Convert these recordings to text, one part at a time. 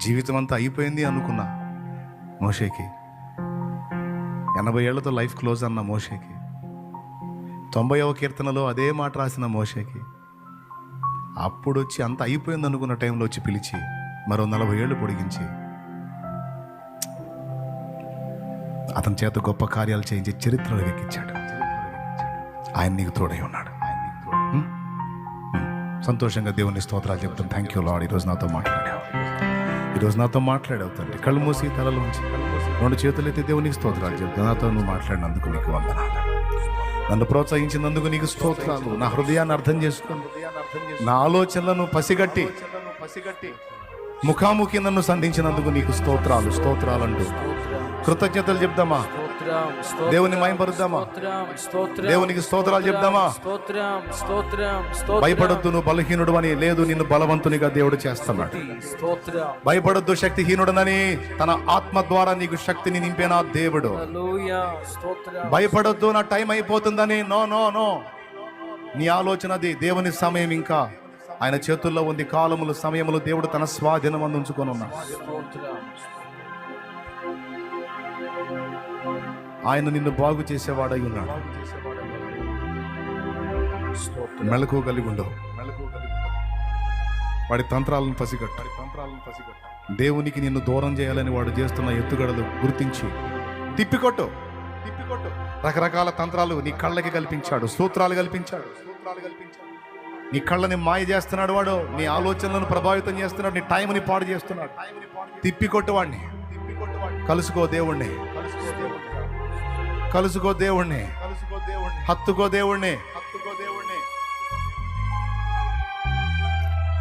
జీవితం అంతా అయిపోయింది అనుకున్నా మోషేకి. ఎనభై ఏళ్ళతో లైఫ్ క్లోజ్ అన్న మోషేకి. తొంభైవ కీర్తనలో అదే మాట రాసిన మోషేకి. అప్పుడు వచ్చి అంత అయిపోయింది అనుకున్న టైంలో వచ్చి పిలిచి మరో నలభై ఏళ్ళు పొడిగించి. అతని చేత గొప్ప కార్యాలు చేయించి చరిత్రలో ఎక్కించాడు ఆయన నీకు తోడై ఉన్నాడు. సంతోషంగా దేవుని స్తోత్రాలు చెప్తాను థ్యాంక్ యూ లాడ్ ఈరోజు నాతో మాట్లాడావు. ఈరోజు నాతో మాట్లాడావు తండ్రి. కళ్ళు మూసి తలలోంచి రెండు చేతులైతే దేవునికి స్తోత్రాలు చెప్తా నాతో నువ్వు మాట్లాడినందుకు నీకు వందనాలు నన్ను ప్రోత్సహించినందుకు నీకు స్తోత్రాలు. నా హృదయాన్ని అర్థం చేసుకుని నా ఆలోచనలను పసిగట్టి పసిగట్టి ముఖాముఖి నన్ను సంధించినందుకు నీకు స్తోత్రాలు స్తోత్రాలు అంటూ కృతజ్ఞతలు చెప్దామా? దేవుని మయంపరుద్దామా దేవునికి స్తోత్రాలు చెప్దామా? భయపడొద్దు నువ్వు బలహీనుడు అని లేదు నిన్ను బలవంతునిగా దేవుడు చేస్తున్నాడు. భయపడొద్దు శక్తిహీనుడనని తన ఆత్మ ద్వారా నీకు శక్తిని నింపేనా దేవుడు. భయపడొద్దు నా టైం అయిపోతుందని నో నో నో. నీ ఆలోచన అది దేవుని సమయం ఇంకా. ఆయన చేతుల్లో ఉంది కాలములు సమయములు దేవుడు తన స్వాధీనం ఉంచుకొని ఉన్నాడు ఆయన నిన్ను బాగు చేసేవాడై ఉన్నాడు. మెలకు కలిగి ఉండవు. కలిగి వాడి తంత్రాలను పసిగట్టు. తంత్రాలను పసిగట్టు దేవునికి నిన్ను దూరం చేయాలని వాడు చేస్తున్న ఎత్తుగడలు గుర్తించి తిప్పికొట్టు. తిప్పికొట్టు రకరకాల తంత్రాలు నీ కళ్ళకి కల్పించాడు సూత్రాలు కల్పించాడు. సూత్రాలు కల్పించాడు నీ కళ్ళని మాయ చేస్తున్నాడు వాడు నీ ఆలోచనలను ప్రభావితం చేస్తున్నాడు నీ టైంని పాడు చేస్తున్నాడు. తిప్పికొట్టు వాడిని కలుసుకో దేవుణ్ణి. కలుసుకో దేవుణ్ణి. కలుసుకో దేవుణ్ణి. హత్తుకో దేవుణ్ణి. హత్తుకో దేవుణ్ణి.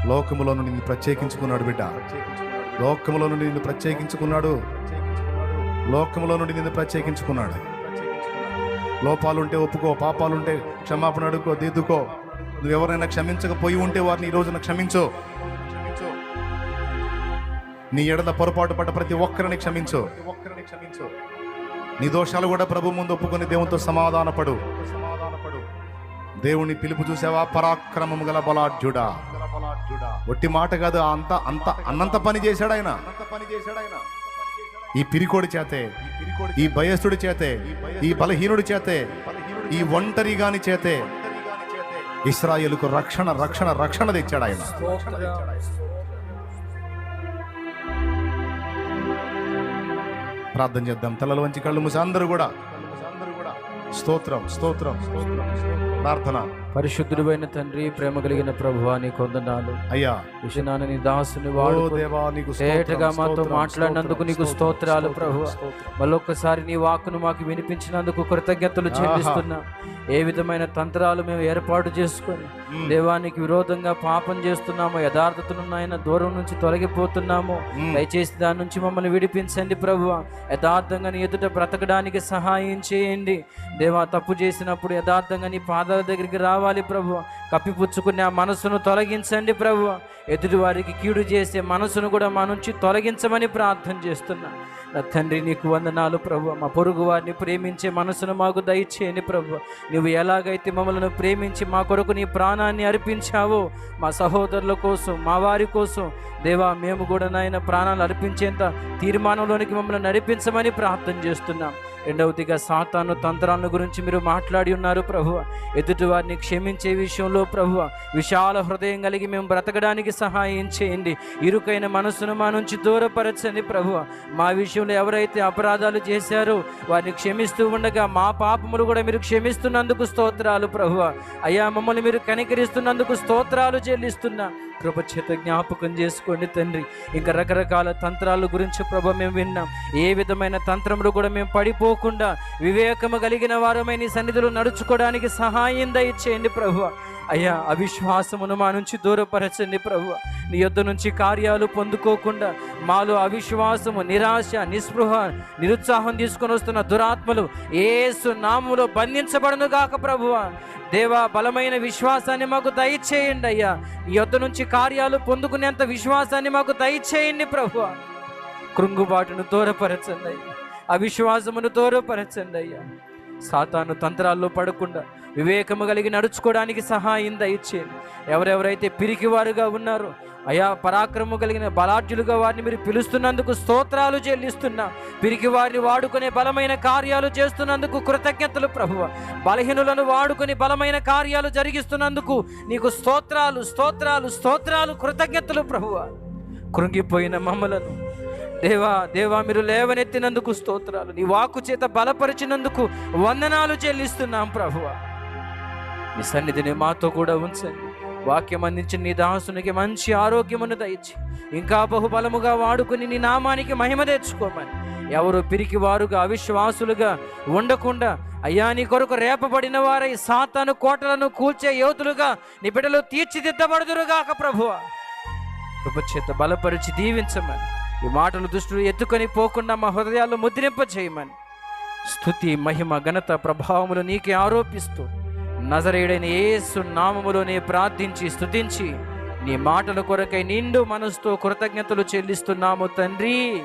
లోకములో నుండి నిన్ను ప్రత్యేకించుకున్నాడు బిడ్డ. లోకములో నుండి నిన్ను ప్రత్యేకించుకున్నాడు. లోకములో నుండి నిన్ను ప్రత్యేకించుకున్నాడు. లోపాలుంటే ఒప్పుకో పాపాలుంటే క్షమాపణ అడుక్కో దిద్దుకో. నువ్వు ఎవరైనా క్షమించకపోయి ఉంటే వారిని ఈ రోజున క్షమించు. నీ ఎడల పొరపాటు పడ్డ ప్రతి ఒక్కరిని క్షమించు. ఒక్కరిని క్షమించు. నీ దోషాలు కూడా ప్రభు ముందు ఒప్పుకొని దేవునితో సమాధానపడు. సమాధానపడు దేవుని పిలుపు చూసావా? పరాక్రమం గల బలాఢ్యుడా. ఒట్టి మాట కాదు అంత అంత అన్నంత పని చేశాడు ఆయన. ఈ పిరికోడి చేతే ఈ భయస్థుడి చేతే ఈ బలహీనుడి చేతే ఈ ఒంటరి గాని చేతే ఇస్రాయేలుకు రక్షణ రక్షణ రక్షణ తెచ్చాడు ఆయన. ప్రార్థన చేద్దాం. తలలు వంచి కళ్ళు మూసి అందరూ కూడా. స్తోత్రం స్తోత్రం స్తోత్రం. ప్రార్థన. పరిశుద్ధుడైన తండ్రి ప్రేమ కలిగిన ప్రభువా నీ కొందనాలు. అయ్యా. నీ దాసుని వాడు దేవా నీకు తేటగా మాతో మాట్లాడినందుకు నీకు స్తోత్రం, స్తోత్రాలు స్తోత్రం, ప్రభు. మళ్ళొక్కసారి నీ వాక్కును మాకు వినిపించినందుకు కృతజ్ఞతలు చెల్లిస్తున్నా. ఏ విధమైన తంత్రాలు మేము ఏర్పాటు చేసుకొని. దేవానికి విరోధంగా పాపం చేస్తున్నామో యథార్థతను ఆయన దూరం నుంచి తొలగిపోతున్నామో. దయచేసి దాని నుంచి మమ్మల్ని విడిపించండి ప్రభు యథార్థంగా నీ ఎదుట బ్రతకడానికి సహాయం చేయండి. దేవా తప్పు చేసినప్పుడు యథార్థంగా నీ పాదాల దగ్గరికి రావాలి ప్రభు. కప్పిపుచ్చుకునే ఆ మనసును తొలగించండి ప్రభు. ఎదుటివారికి కీడు చేసే మనసును కూడా మా నుంచి తొలగించమని ప్రార్థన చేస్తున్నా. నా తండ్రి నీకు వందనాలు ప్రభు. మా పొరుగు వారిని ప్రేమించే మనసును మాకు దయచేయని ప్రభు. నువ్వు ఎలాగైతే మమ్మల్ని ప్రేమించి మా కొరకు నీ ప్రాణాన్ని అర్పించావో మా సహోదరుల కోసం మా వారి కోసం దేవా మేము కూడా నాయన ప్రాణాలు అర్పించేంత తీర్మానంలోనికి మమ్మల్ని నడిపించమని ప్రార్థన చేస్తున్నాం. రెండవదిగా సాతాను తంత్రాలను గురించి మీరు మాట్లాడి ఉన్నారు ప్రభు ఎదుటి వారిని క్షమించే విషయంలో ప్రభు విశాల హృదయం కలిగి మేము బ్రతకడానికి సహాయం చేయండి. ఇరుకైన మనసును మా నుంచి దూరపరచండి ప్రభు మా విషయంలో ఎవరైతే అపరాధాలు చేశారో వారిని క్షమిస్తూ ఉండగా మా పాపములు కూడా మీరు క్షమిస్తున్నందుకు స్తోత్రాలు ప్రభు అయ్యా మమ్మల్ని మీరు కనికరిస్తున్నందుకు స్తోత్రాలు చెల్లిస్తున్నా. కృపచేత జ్ఞాపకం చేసుకోండి తండ్రి. ఇంకా రకరకాల తంత్రాల గురించి ప్రభ మేము విన్నాం. ఏ విధమైన తంత్రములు కూడా మేము పడిపోకుండా వివేకము కలిగిన వారమై సన్నిధులు సన్నిధిలో నడుచుకోవడానికి సహాయం దయచేయండి ప్రభు. అయ్యా అవిశ్వాసమును మా నుంచి దూరపరచండి ప్రభు నీ యొద్ నుంచి కార్యాలు పొందుకోకుండా మాలో అవిశ్వాసము నిరాశ నిస్పృహ నిరుత్సాహం తీసుకొని వస్తున్న దురాత్మలు ఏసు నామములో బంధించబడను గాక ప్రభువ. దేవా బలమైన విశ్వాసాన్ని మాకు దయచేయండి అయ్యా. నీ యొద్ నుంచి కార్యాలు పొందుకునేంత విశ్వాసాన్ని మాకు దయచేయండి ప్రభు కృంగుబాటును దూరపరచండి అయ్యా. అవిశ్వాసమును దూరపరచండి అయ్యా. సాతాను తంత్రాల్లో పడకుండా వివేకము కలిగి నడుచుకోవడానికి సహాయం దయచేయండి ఎవరెవరైతే పిరికివారుగా ఉన్నారో అయా పరాక్రమం కలిగిన బలాఢ్యులుగా వారిని మీరు పిలుస్తున్నందుకు స్తోత్రాలు చెల్లిస్తున్నా. పిరికి వారిని వాడుకునే బలమైన కార్యాలు చేస్తున్నందుకు కృతజ్ఞతలు ప్రభువ. బలహీనులను వాడుకుని బలమైన కార్యాలు జరిగిస్తున్నందుకు నీకు స్తోత్రాలు స్తోత్రాలు స్తోత్రాలు కృతజ్ఞతలు ప్రభువ. కృంగిపోయిన మమ్మలను. దేవా దేవా మీరు లేవనెత్తినందుకు స్తోత్రాలు. నీ వాక్కు చేత బలపరిచినందుకు వందనాలు చెల్లిస్తున్నాం ప్రభువ. నీ సన్నిధిని మాతో కూడా ఉంచండి. వాక్యం అందించిన నీ దాసునికి మంచి ఆరోగ్యమును దయచి ఇంకా బహుబలముగా వాడుకుని నీ నామానికి మహిమ తెచ్చుకోమని. ఎవరు పిరికి వారుగా అవిశ్వాసులుగా ఉండకుండా అయ్యా నీ కొరకు రేపబడిన వారై సాతాను కోటలను కూల్చే యోధులుగా నీ బిడ్డలు తీర్చిదిద్దబడుదురుగాక ప్రభువ. కృపచేత బలపరిచి దీవించమని. ఈ మాటలు దుష్టులు ఎత్తుకొని పోకుండా మా హృదయాల్లో ముద్రింప చేయమని స్థుతి మహిమ ఘనత ప్రభావములు నీకే ఆరోపిస్తూ నజరేయుడైన ఏసు నామములోనే ప్రార్థించి స్థుతించి నీ మాటల కొరకై నిండు మనసుతో కృతజ్ఞతలు చెల్లిస్తున్నాము తండ్రి.